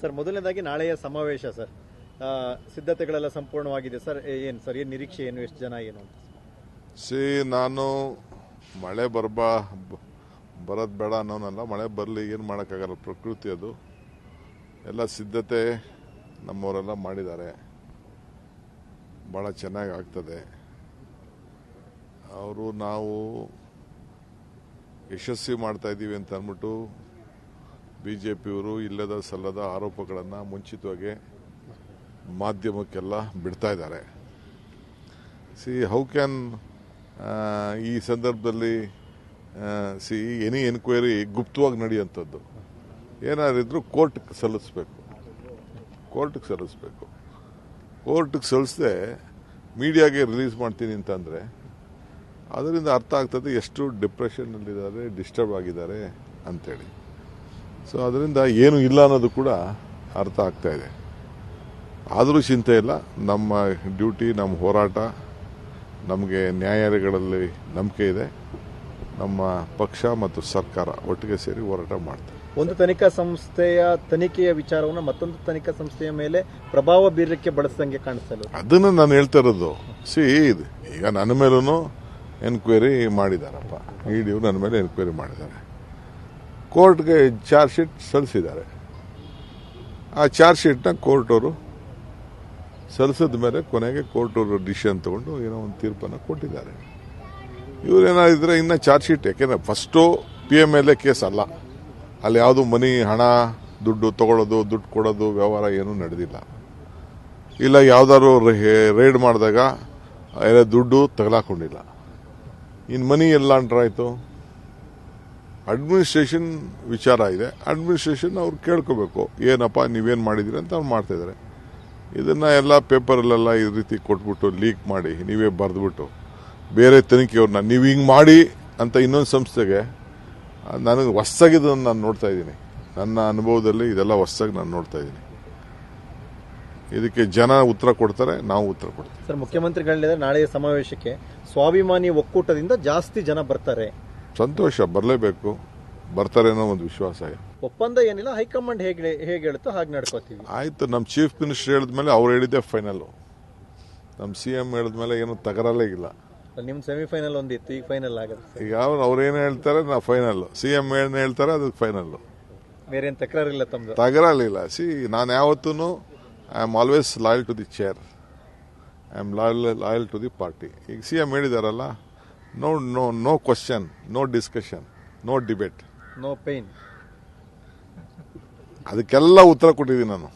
Sir, ಮೊದಲನೇದಾಗಿ ನಾಳೆಯ ಸಮಾವೇಶ, ಸರ್. ಸಿದ್ಧತೆಗಳೆಲ್ಲ ಸಂಪೂರ್ಣವಾಗಿದೆ. ಸರ್ ಏನು ಸರ್, ಏನು ನಿರೀಕ್ಷೆ ಏನು? ಎಷ್ಟು ಜನ ಏನು ಅಂತ? ಸಿ, ನಾನು ಮಳೆ ಬರ್ಬಾ, ಬರೋದು ಬೇಡ ಅನ್ನೋನಲ್ಲ, ಮಳೆ ಬರಲಿ ಏನು ಮಾಡೋಕ್ಕಾಗಲ್ಲ, ಪ್ರಕೃತಿ ಅದು. ಎಲ್ಲ ಸಿದ್ಧತೆ ನಮ್ಮವರೆಲ್ಲ ಮಾಡಿದ್ದಾರೆ. ಭಾಳ ಚೆನ್ನಾಗಿ ಆಗ್ತದೆ. ಅವರು ನಾವು ಯಶಸ್ವಿ ಮಾಡ್ತಾ ಇದ್ದೀವಿ ಅಂತ ಅಂದ್ಬಿಟ್ಟು ಬಿ ಜೆ ಪಿಯವರು ಇಲ್ಲದ ಸಲ್ಲದ ಆರೋಪಗಳನ್ನು ಮುಂಚಿತವಾಗಿ ಮಾಧ್ಯಮಕ್ಕೆಲ್ಲ ಬಿಡ್ತಾ ಇದ್ದಾರೆ. ಸಿ ಹೌ ಕ್ಯಾನ್ ಈ ಸಂದರ್ಭದಲ್ಲಿ ಸಿ ಎನಿ ಎನ್ಕ್ವೈರಿ ಗುಪ್ತವಾಗಿ ನಡೆಯುವಂಥದ್ದು? ಇದ್ರು ಕೋರ್ಟ್ಗೆ ಸಲ್ಲಿಸ್ಬೇಕು. ಕೋರ್ಟ್ಗೆ ಸಲ್ಲಿಸ್ಬೇಕು. ಕೋರ್ಟ್ಗೆ ಸಲ್ಲಿಸದೆ ಮೀಡಿಯಾಗೆ ರಿಲೀಸ್ ಮಾಡ್ತೀನಿ ಅಂತಂದರೆ, ಅದರಿಂದ ಅರ್ಥ ಆಗ್ತದೆ ಎಷ್ಟು ಡಿಪ್ರೆಷನ್ನಲ್ಲಿದ್ದಾರೆ ಡಿಸ್ಟರ್ಬ್ ಆಗಿದ್ದಾರೆ ಅಂತೇಳಿ. ಸೊ ಅದರಿಂದ ಏನು ಇಲ್ಲ ಅನ್ನೋದು ಕೂಡ ಅರ್ಥ ಆಗ್ತಾ ಇದೆ. ಆದರೂ ಚಿಂತೆ ಇಲ್ಲ. ನಮ್ಮ ಡ್ಯೂಟಿ ನಮ್ಮ ಹೋರಾಟ ನಮಗೆ ನ್ಯಾಯಾಲಯಗಳಲ್ಲಿ ನಂಬಿಕೆ ಇದೆ. ನಮ್ಮ ಪಕ್ಷ ಮತ್ತು ಸರ್ಕಾರ ಒಟ್ಟಿಗೆ ಸೇರಿ ಹೋರಾಟ ಮಾಡ್ತಾರೆ ಒಂದು ತನಿಖಾ ಸಂಸ್ಥೆಯ ತನಿಖೆಯ ವಿಚಾರವನ್ನು ಮತ್ತೊಂದು ತನಿಖಾ ಸಂಸ್ಥೆಯ ಮೇಲೆ ಪ್ರಭಾವ ಬೀರಕ್ಕೆ ಬಳಸಿದಂಗೆ ಕಾಣಿಸಲು ಅದನ್ನು ನಾನು ಹೇಳ್ತಾ ಇರೋದು. ಸಿ ಈಗ ನನ್ನ ಮೇಲೂ ಎನ್ಕ್ವೈರಿ ಮಾಡಿದಾರಪ್ಪ. ಇಡಿಯು ನನ್ನ ಮೇಲೆ ಎನ್ಕ್ವೈರಿ ಮಾಡಿದ್ದಾರೆ. ಕೋರ್ಟ್ಗೆ ಚಾರ್ಜ್ ಶೀಟ್ ಸಲ್ಲಿಸಿದ್ದಾರೆ. ಆ ಚಾರ್ಜ್ ಶೀಟ್ನ ಕೋರ್ಟ್ ಅವರು ಸಲ್ಲಿಸಿದ ಮೇಲೆ ಕೊನೆಗೆ ಕೋರ್ಟ್ ಅವರು ಡಿಸಿಷನ್ ತಗೊಂಡು ಏನೋ ಒಂದು ತೀರ್ಪನ್ನು ಕೊಟ್ಟಿದ್ದಾರೆ. ಇವ್ರೇನಾದಿದ್ರೆ ಇನ್ನು ಚಾರ್ಜ್ ಶೀಟ್ ಯಾಕೆಂದರೆ first P M L A case ಅಲ್ಲ. ಅಲ್ಲಿ ಯಾವುದು ಮನಿ, ಹಣ, ದುಡ್ಡು ತಗೊಳ್ಳೋದು ದುಡ್ಡು ಕೊಡೋದು, ವ್ಯವಹಾರ ಏನೂ ನಡೆದಿಲ್ಲ. ಇಲ್ಲ ಯಾವ್ದಾದ್ರು ರೈಡ್ ಮಾಡಿದಾಗ ದುಡ್ಡು ತಗಲಾಕೊಂಡಿಲ್ಲ. ಇನ್ನು ಮನಿ ಎಲ್ಲ ಆಯ್ತು ಅಡ್ಮಿನಿಸ್ಟ್ರೇಷನ್ ವಿಚಾರ ಇದೆ. ಅಡ್ಮಿನಿಸ್ಟ್ರೇಷನ್ ಅವ್ರು ಕೇಳ್ಕೋಬೇಕು. ಏನಪ್ಪ, ನೀವೇನು ಮಾಡಿದಿರಿ ಅಂತ ಅವ್ರು ಮಾಡ್ತಾಯಿದ್ದಾರೆ ಇದನ್ನು ಎಲ್ಲ ಪೇಪರಲ್ಲೆಲ್ಲ ಈ ರೀತಿ ಕೊಟ್ಬಿಟ್ಟು ಲೀಕ್ ಮಾಡಿ, ನೀವೇ ಬರೆದ್ಬಿಟ್ಟು, ಬೇರೆ ತನಿಖೆಯವ್ರನ್ನ ನೀವು ಹಿಂಗೆ ಮಾಡಿ ಅಂತ ಇನ್ನೊಂದು ಸಂಸ್ಥೆಗೆ, ನನಗೆ ಹೊಸ್ದಾಗಿದ್ದನ್ನು ನಾನು ನೋಡ್ತಾ ಇದ್ದೀನಿ. ನನ್ನ ಅನುಭವದಲ್ಲಿ ಇದೆಲ್ಲ ಹೊಸ್ದಾಗಿ ನಾನು ನೋಡ್ತಾ ಇದ್ದೀನಿ. ಇದಕ್ಕೆ ಜನ ಉತ್ತರ ಕೊಡ್ತಾರೆ, ನಾವು ಉತ್ತರ ಕೊಡ್ತೀವಿ. ಸರ್ ಮುಖ್ಯಮಂತ್ರಿಗಳಿಂದ ನಾಳೆಯ ಸಮಾವೇಶಕ್ಕೆ ಸ್ವಾಭಿಮಾನಿ ಒಕ್ಕೂಟದಿಂದ ಜಾಸ್ತಿ ಜನ ಬರ್ತಾರೆ. ಸಂತೋಷ ಬರಲೇಬೇಕು. ಬರ್ತಾರೆ ಅನ್ನೋ ಒಂದು ವಿಶ್ವಾಸ ಇದೆ. ಒಪ್ಪಂದ ಏನಿಲ್ಲ ಹೈಕಮಾಂಡ್ ಹೇಗೆ ಹೇಗೆ ಹೇಳುತ್ತೋ ಹಾಗೆ ನಡ್ಕೋತೀವಿ. ಆಯ್ತು ನಮ್ಮ ಚೀಫ್ ಮಿನಿಸ್ಟರ್ ಹೇಳಿದ್ಮೇಲೆ ಅವ್ರು ಹೇಳಿದ್ದೆ ಫೈನಲ್ ನಮ್ಮ ಸಿ ಎಂ ಹೇಳಿದ್ಮೇಲೆ ಏನು ತಗರಲ್ಲೇ ಇಲ್ಲ. ನಿಮ್ಮ ಸೆಮಿಫೈನಲ್ ಒಂದಿತ್ತು ಈಗ ಫೈನಲ್ ಆಗುತ್ತೆ. ಈಗ ಅವ್ರು ಅವ್ರೇನು ಹೇಳ್ತಾರೆ ನಾ ಫೈನಲ್ ಸಿ ಎಂ ಏನು ಹೇಳ್ತಾರೆ ಅದಕ್ಕೆ ಫೈನಲ್ಲು ಬೇರೆ ಏನು ತಕರಾರಿಲ್ಲ ತಮ್ಮದು ತಗರಲಿಲ್ಲ ಸಿ ನಾನು ಯಾವತ್ತೂ I am always loyal to the chair I am loyal loyal to the party ಈಗ C M ಹೇಳಿದಾರಲ್ಲ no no no question no discussion no debate no pain ಅದಕ್ಕೆಲ್ಲ ಉತ್ತರ ಕೊಟ್ಟಿದ್ದೀನಿ ನಾನು.